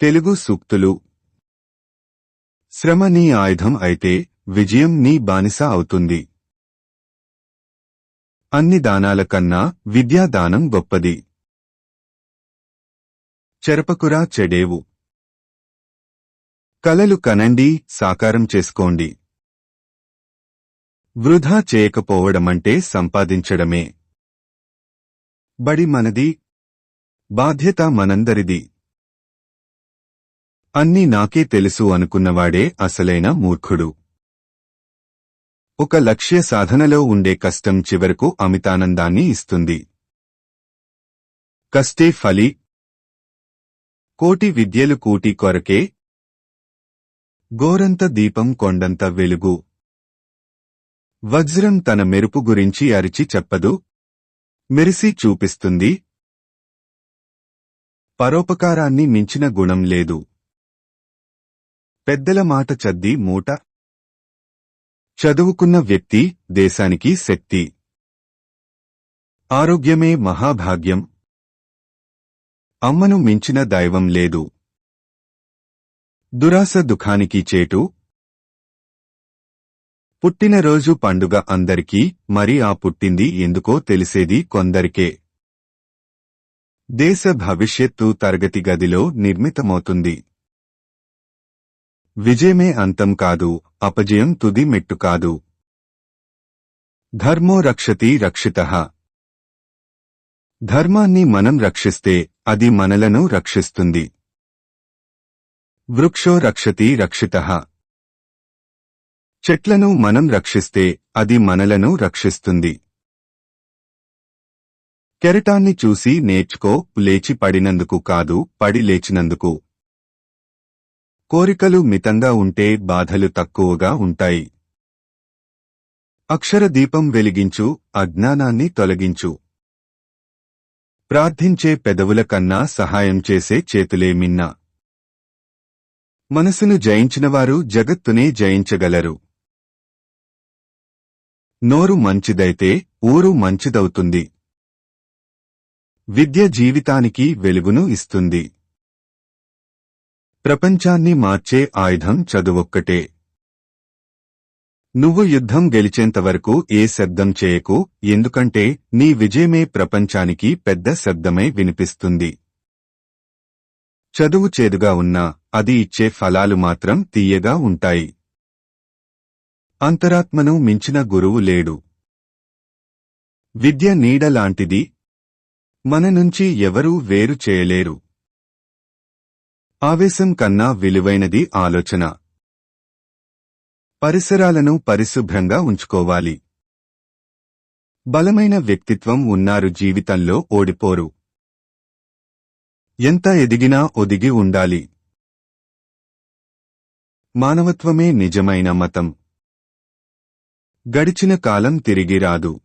తెలుగు సూక్తులు. శ్రమ నీ ఆయుధం అయితే విజయం నీ బానిస అవుతుంది. అన్ని దానాల కన్నా విద్యాదానం గొప్పది. చెరపకురా చెడేవు. కలలు కనండి సాకారం చేసుకోండి. వృధా చేయకపోవడమంటే సంపాదించడమే. బడి మనది బాధ్యత మనందరిది. అన్నీ నాకే తెలుసు అనుకున్నవాడే అసలైన మూర్ఖుడు. ఒక లక్ష్య సాధనలో ఉండే కష్టం చివరకు అమితానందాన్ని ఇస్తుంది. కష్టే ఫలి. కోటి విద్యలు కూటి కొరకే. గోరంత దీపం కొండంత వెలుగు. వజ్రం తన మెరుపు గురించి అరిచి చెప్పదు. మెరిసి చూపిస్తుంది. పరోపకారాన్ని మించిన గుణం లేదు. పెద్దల మాట చద్ది మూట. చదువుకున్న వ్యక్తి దేశానికి శక్తి. ఆరోగ్యమే మహాభాగ్యం. అమ్మను మించిన దైవం లేదు. దురాస దుఃఖానికి చేటు. పుట్టినరోజు పండుగ అందరికీ మరి ఆ పుట్టింది ఎందుకో తెలిసేది కొందరికే. దేశ భవిష్యత్తు తరగతి గదిలో నిర్మితమవుతుంది. విజయమే అంతం కాదు అపజయం తుది మెట్టు కాదు. ధర్మో రక్షతి రక్షిత. ధర్మాన్ని మనం రక్షిస్తే అది మనలను రక్షిస్తుంది. వృక్షో రక్షతి రక్షిత. చెట్లను మనం రక్షిస్తే అది మనలను రక్షిస్తుంది. కెరటాన్ని చూసి నేర్చుకో లేచి పడినందుకు కాదు పడి లేచినందుకు. కోరికలు మితంగా ఉంటే బాధలు తక్కువగా ఉంటాయి. అక్షర దీపం వెలిగించు అజ్ఞానాన్ని తొలగించు. ప్రార్థించే పెదవుల కన్నా సహాయం చేసే చేతులేమిన్న మనసును జయించినవారు జగత్తునే జయించగలరు. నోరు మంచిదైతే ఊరు మంచిదవుతుంది. విద్య జీవితానికి వెలుగును ఇస్తుంది. ప్రపంచాన్ని మార్చే ఆయుధం చదువొక్కటే. నువ్వు యుద్ధం గెలిచేంతవరకు ఏ శబ్దం చేయకు ఎందుకంటే నీ విజయమే ప్రపంచానికి పెద్ద శబ్దమై వినిపిస్తుంది. చదువు చేదుగా ఉన్నా అది ఇచ్చే ఫలాలు మాత్రం తీయగా ఉంటాయి. అంతరాత్మను మించిన గురువు లేడు. విద్య నీడలాంటిది మన నుంచి ఎవరూ వేరు చేయలేరు. ఆవేశం కన్నా విలువైనది ఆలోచన. పరిసరాలను పరిశుభ్రంగా ఉంచుకోవాలి. బలమైన వ్యక్తిత్వం ఉన్నారు జీవితంలో ఓడిపోరు. ఎంత ఎదిగినా ఒదిగి ఉండాలి. మానవత్వమే నిజమైన మతం. గడిచిన కాలం తిరిగి రాదు.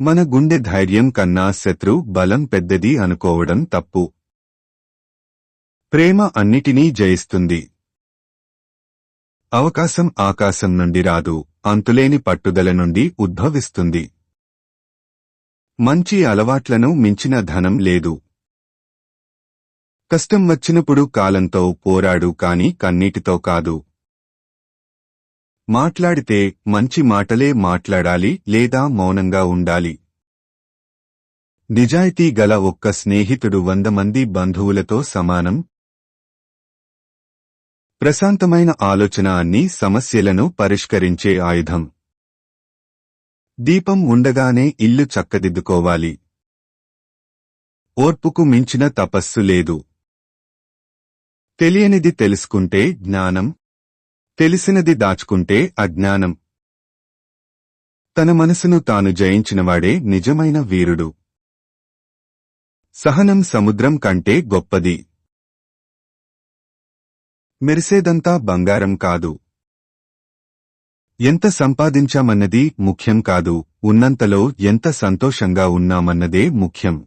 మన గుండె ధైర్యం కన్నా శత్రు బలం పెద్దది అనుకోవడం తప్పు. ప్రేమ అన్నిటినీ జయిస్తుంది. అవకాశం ఆకాశం నుండి రాదు అంతులేని పట్టుదల నుండి ఉద్భవిస్తుంది. మంచి అలవాట్లను మించిన ధనం లేదు. కష్టం వచ్చినప్పుడు కాలంతో పోరాడు కాని కన్నీటితో కాదు. మాట్లాడితే మంచి మాటలే మాట్లాడాలి లేదా మౌనంగా ఉండాలి. నిజాయితీ గల ఒక్క స్నేహితుడు వంద మంది బంధువులతో సమానం ప్రశాంతమైన ఆలోచన అన్ని సమస్యలను పరిష్కరించే ఆయుధం. దీపం ఉండగానే ఇల్లు చక్కదిద్దుకోవాలి. ఓర్పుకు మించిన తపస్సు లేదు. తెలియనిది తెలుసుకుంటే జ్ఞానం తెలిసినది దాచుకుంటే అజ్ఞానం. తన మనసును తాను జయించినవాడే నిజమైన వీరుడు. సహనం సముద్రం కంటే గొప్పది. మెరిసేదంతా బంగారం కాదు. ఎంత సంపాదించామన్నది ముఖ్యం కాదు ఉన్నంతలో ఎంత సంతోషంగా ఉన్నామన్నదే ముఖ్యం.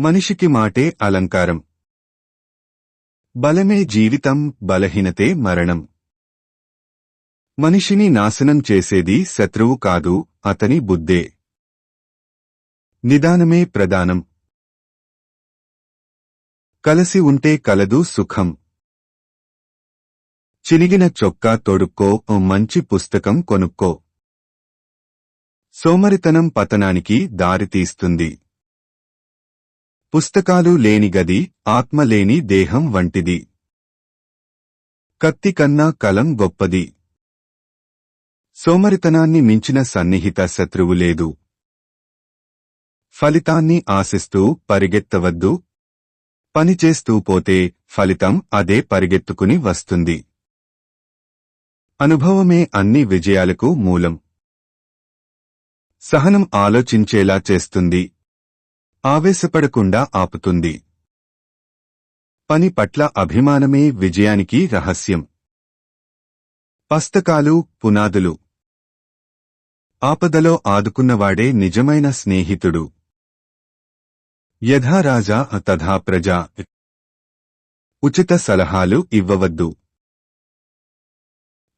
మనిషికి మాటే అలంకారం. బలమే జీవితం బలహీనతే మరణం. మనిషిని నాశనం చేసేది శత్రువు కాదు అతని బుద్ధే. నిదానమే ప్రధానం. కలసి ఉంటే కలదు సుఖం. చినిగిన చొక్కా తొడుక్కో ఓ మంచి పుస్తకం కొనుక్కో. సోమరితనం పతనానికి దారితీస్తుంది పుస్తకాలు లేని గది ఆత్మ లేని దేహం వంటిది. కత్తి కన్నా కలం గొప్పది. సోమరితనాన్ని మించిన సన్నిహిత శత్రువు లేదు. ఫలితాన్ని ఆశిస్తూ పరిగెత్తవద్దు పనిచేస్తూ పోతే ఫలితం అదే పరిగెత్తుకుని వస్తుంది. అనుభవమే అన్ని విజయాలకు మూలం. సహనం ఆలోచించేలా చేస్తుంది. ఆవేశపడకుండా ఆపుతుంది. పని పట్ల అభిమానమే విజయానికి రహస్యం. పస్తకాలు పునాదులు. ఆపదలో ఆదుకున్నవాడే నిజమైన స్నేహితుడు. యథా రాజా తథా ప్రజా. ఉచిత సలహాలు ఇవ్వవద్దు.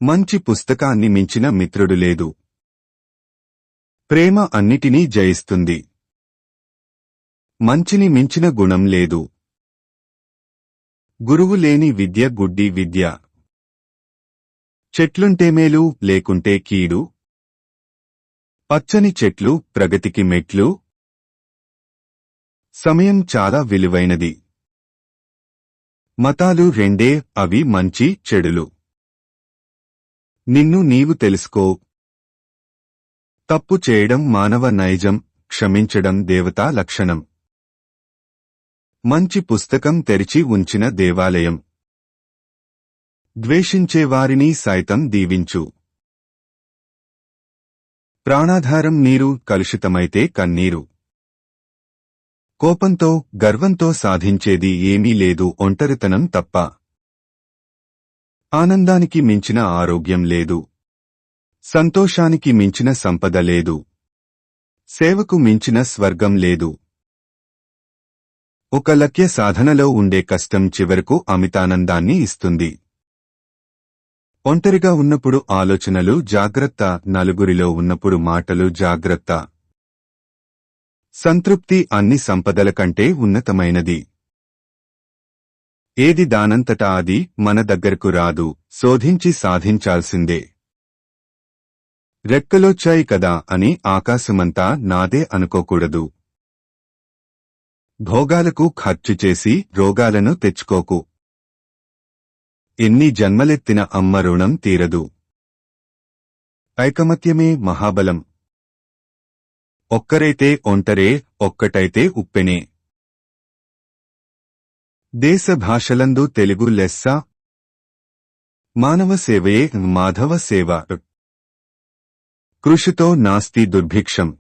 మంచి పుస్తకాన్ని మించిన మిత్రుడు లేదు. ప్రేమ అన్నిటినీ జయిస్తుంది. మంచిని మించిన గుణం లేదు. గురువు లేని విద్య గుడ్డి విద్య. చెట్లుంటే మేలు లేకుంటే కీడు. పచ్చని చెట్లు ప్రగతికి మెట్లు. సమయం చాలా విలువైనది. మతాలు రెండే అవి మంచి చెడులు. నిన్ను నీవు తెలుసుకో. తప్పు చేయడం మానవ నైజం క్షమించడం దేవతా లక్షణం. మంచి పుస్తకం తెరిచి ఉంచిన దేవాలయం. ద్వేషించేవారిని సైతం దీవించు. ప్రాణాధారం నీరు కలుషితమైతే కన్నీరు. కోపంతో గర్వంతో సాధించేది ఏమీ లేదు ఒంటరితనం తప్ప. ఆనందానికి మించిన ఆరోగ్యం లేదు. సంతోషానికి మించిన సంపద లేదు. సేవకు మించిన స్వర్గం లేదు. ఒక లక్ష్య సాధనలో ఉండే కష్టం చివరకు అమితానందాన్ని ఇస్తుంది. ఒంటరిగా ఉన్నప్పుడు ఆలోచనలు జాగ్రత్త నలుగురిలో ఉన్నప్పుడు మాటలు జాగ్రత్త. సంతృప్తి అన్ని సంపదల కంటే ఉన్నతమైనది. ఏది దానంతటా అది మన దగ్గరకు రాదు శోధించి సాధించాల్సిందే. రెక్కలొచ్చాయి కదా అని ఆకాశమంతా నాదే అనుకోకూడదు. భోగాలకు ఖర్చు చేసి రోగాలను తెచ్చుకోకు. ఎన్ని జన్మలెత్తిన అమ్మ రుణం తీరదు. ఐకమత్యమే మహాబలం. ఒక్కరైతే ఒంటరే ఒక్కటైతే ఉప్పెనే. దేశ భాషలందు తెలుగు లెస్స. మానవ సేవయే మాధవ సేవ. కృషితో నాస్తి దుర్భిక్షం.